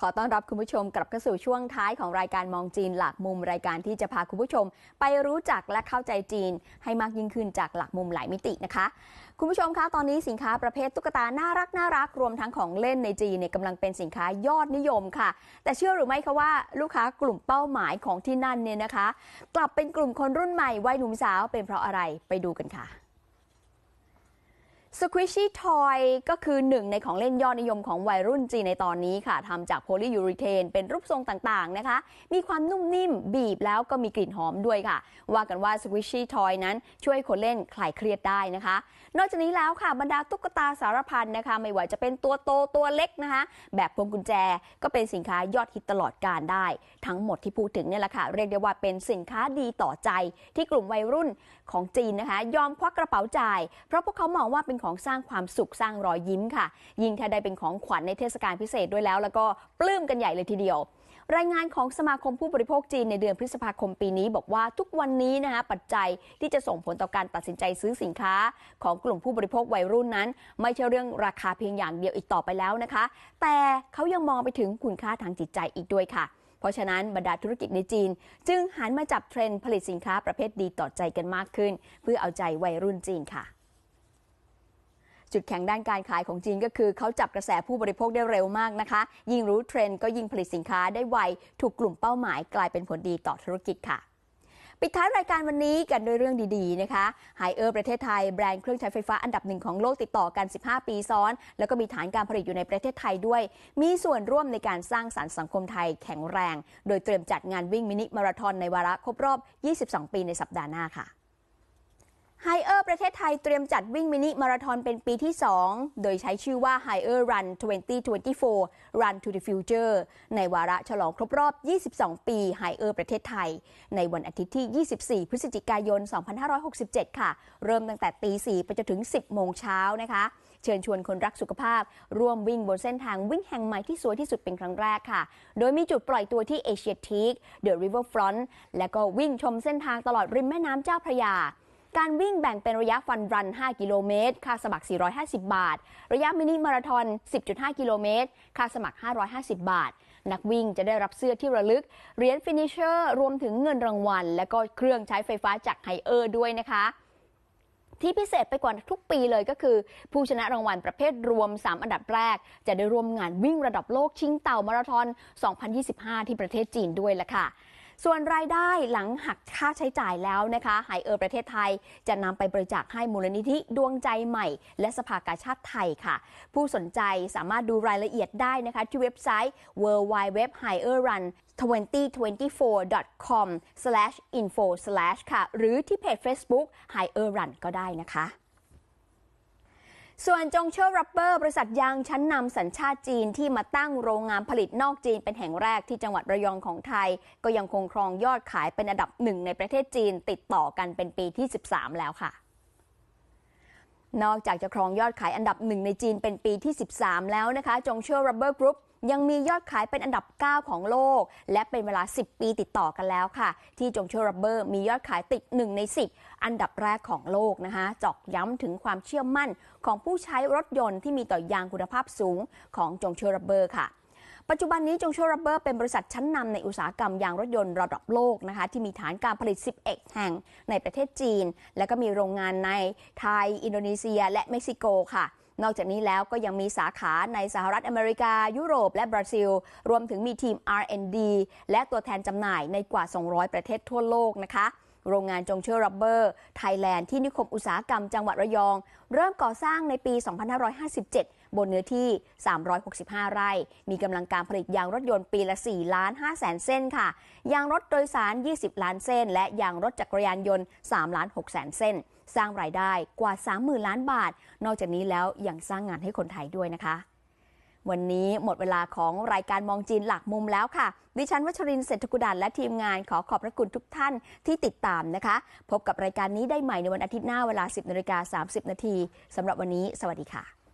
ขอต้อนรับคุณผู้ชมกลับเข้าสู่ช่วงท้ายของรายการมองจีนหลักมุมรายการที่จะพาคุณผู้ชม ไปรู้จักและเข้าใจจีน ให้มากยิ่งขึ้นจากหลักมุมหลายมิตินะคะ คุณผู้ชมคะตอนนี้สินค้าประเภทตุ๊กตาน่ารักน่ารักรวมทั้งของเล่นในจีนเนี่ยกำลังเป็นสินค้ายอดนิยมค่ะ แต่เชื่อหรือไม่คะว่าลูกค้ากลุ่มเป้าหมายของที่นั่นเนี่ยนะคะ กลับเป็นกลุ่มคนรุ่นใหม่วัยหนุ่มสาวเป็นเพราะอะไรไปดูกันค่ะ Squishy Toy ก็คือหนึ่งในของเล่นยอดนิยมของวัยรุ่นจีนในตอนนี้ค่ะทำจากโพลียูริเทน เป็นรูปทรงต่างๆนะคะ มีความนุ่มนิ่มบีบแล้วก็มีกลิ่นหอมด้วยค่ะ ว่ากันว่า Squishy Toy นั้นช่วยคนเล่นคลายเครียดได้นะคะ นอกจากนี้แล้วค่ะบรรดาตุ๊กตาสารพันนะคะ ไม่ว่าจะเป็นตัวโตตัวเล็กนะคะ แบบพวงกุญแจก็เป็นสินค้ายอดฮิตตลอดการได้ ทั้งหมดที่พูดถึงเนี่ยแหละค่ะเรียกได้ว่าเป็นสินค้าดีต่อใจ ที่กลุ่มวัยรุ่นของจีนนะคะ ยอมควักกระเป๋าจ่าย เพราะพวกเขามองว่าเป็นของสร้างความสุขสร้างรอยยิ้มค่ะ ยิ่งถ้าได้เป็นของขวัญในเทศกาลพิเศษด้วยแล้ว แล้วก็ปลื้มกันใหญ่เลยทีเดียว รายงานของสมาคมผู้บริโภคจีนในเดือนพฤษภาคมปีนี้บอกว่าทุกวันนี้นะคะปัจจัยที่จะส่งผลต่อการตัดสินใจซื้อสินค้า ของกลุ่มผู้บริโภควัยรุ่นนั้น ไม่ใช่เรื่องราคาเพียงอย่างเดียวอีกต่อไปแล้วนะคะ แต่เขายังมองไปถึงคุณค่าทางจิตใจอีกด้วยค่ะเพราะฉะนั้นบรรดาธุรกิจในจีน จึงหันมาจับเทรนด์ผลิตสินค้าประเภทดีต่อใจกันมากขึ้น เพื่อเอาใจวัยรุ่นจีนค่ะ จุดแข็งด้านการขายของจีนก็คือเขาจับกระแสผู้บริโภคได้เร็วมากนะคะ ยิ่งรู้เทรนด์ก็ยิ่งผลิตสินค้าได้ไว ถูกกลุ่มเป้าหมายกลายเป็นผลดีต่อธุรกิจค่ะปิดท้ายรายการวันนี้กันด้วยเรื่องดีๆนะคะไฮเออร์ประเทศไทยแบรนด์เครื่องใช้ไฟฟ้าอันดับหนึ่งของโลกติดต่อกัน 15 ปีซ้อน แล้วก็มีฐานการผลิตอยู่ในประเทศไทยด้วย มีส่วนร่วมในการสร้างสรรค์สังคมไทยแข็งแรง โดยเตรียมจัดงานวิ่งมินิมาราธอนในวาระครบรอบ 22 ปีในสัปดาห์หน้าค่ะ ไฮเออร์ประเทศไทยเตรียมจัดวิ่งมินิมาราธอนเป็นปีที่ 2 โดยใช้ชื่อว่า h i เออร์ Run 2024 Run to the Future ในวาระฉลองครบรอบ 22 ปีไฮเออร์ประเทศไทย ในวันอาทิตย์ที่ 24 พฤศจิกายน 2567 ค่ะ เริ่มตั้งแต่ตี 4 ไปจนถึง 10 โมงเช้านะคะ เชิญชวนคนรักสุขภาพ ร่วมวิ่งบนเส้นทางวิ่งแห่งใหม่ที่สวยที่สุดเป็นครั้งแรกค่ะ โดยมีจุดปล่อยตัวที่เอเชียทีกเดอะริเวอร์ฟรอนต์และก็วิ่งชมเส้นทางตลอดริมแม่น้ำเจ้าพระยา การวิ่งแบ่งเป็นระยะฟันรัน 5 กิโลเมตร ค่าสมัคร 450 บาท ระยะมินิมาราทอน 10.5 กิโลเมตร ค่าสมัคร 550 บาท นักวิ่งจะได้รับเสื้อที่ระลึก เหรียญฟินิชเชอร์ รวมถึงเงินรางวัล และก็เครื่องใช้ไฟฟ้าจากไฮเออร์ด้วยนะคะที่พิเศษไปกว่าทุกปีเลยก็คือ ผู้ชนะรางวัลประเภทรวม 3 อันดับแรก จะได้ร่วมงานวิ่งระดับโลกชิงเต่ามาราธอน 2025 ที่ประเทศจีนด้วยล่ะค่ะ ส่วนรายได้หลังหักค่าใช้จ่ายแล้วนะคะไฮเออร์ประเทศไทยจะนำไปบริจาคให้มูลนิธิดวงใจใหม่ และสภากาชาติไทยค่ะ ผู้สนใจสามารถดูรายละเอียดได้นะคะ ที่เว็บไซต์ w w w h i e r r u n 2024.com/info/ ค่ะ หรือที่เพจ Facebook h i e r Run ก็ได้นะคะ ส่วนจงเชอร์รับเบอร์บริษัทยางชั้นนำสัญชาติจีนที่มาตั้งโรงงานผลิตนอกจีนเป็นแห่งแรกที่จังหวัดระยองของไทย ก็ยังคงครองยอดขายเป็นอันดับหนึ่งในประเทศจีนติดต่อกันเป็นปีที่ 13 แล้วค่ะนอกจากจะครองยอดขายอันดับหนึ่งในจีนเป็นปีที่ 13 แล้วนะคะ จงเชื่อ Rubber Group ยังมียอดขายเป็นอันดับ 9 ของโลก และเป็นเวลา 10 ปีติดต่อกันแล้วค่ะ ที่จงเชื่อ Rubber มียอดขายติด 1 ใน 10 อันดับแรกของโลกนะคะจอกย้ำถึงความเชื่อมั่นของผู้ใช้รถยนต์ที่มีต่อยางคุณภาพสูงของจงเชื่อ Rubber ค่ะปัจจุบันนี้จงโชรับเบอร์เป็นบริษัทชั้นนำในอุตสาหกรรมยางรถยนต์ระดับโลกนะคะที่มีฐานการผลิต 11 แห่งในประเทศจีน และก็มีโรงงานในไทย อินโดนีเซีย และเม็กซิโกค่ะ นอกจากนี้แล้วก็ยังมีสาขาในสหรัฐอเมริกา ยุโรป และบราซิล รวมถึงมีทีม R&D และตัวแทนจำหน่ายในกว่า 200 ประเทศทั่วโลกนะคะ โรงงานจงเชื่อรับเบอร์ไทยแลนด์ที่นิคมอุตสาหกรรมจังหวัดระยอง เริ่มก่อสร้างในปี 2557 บนเนื้อที่ 365 ไร่ มีกำลังการผลิตยางรถยนต์ปีละ 4 ล้าน5แสนเส้นค่ะ ยางรถโดยสาร 20 ล้านเส้น และยางรถจักรยานยนต์ 3 ล้าน6แสนเส้น สร้างรายได้กว่า 30,000 ล้านบาท นอกจากนี้แล้วยังสร้างงานให้คนไทยด้วยนะคะ วันนี้หมดเวลาของรายการมองจีนหลักมุมแล้วค่ะ ดิฉันวัชรินทร์เศรษฐกุดันและทีมงานขอขอบพระคุณทุกท่านที่ติดตามนะคะ พบกับรายการนี้ได้ใหม่ในวันอาทิตย์หน้าเวลา 10นาฬิกา30นาทีสำหรับวันนี้ สวัสดีค่ะ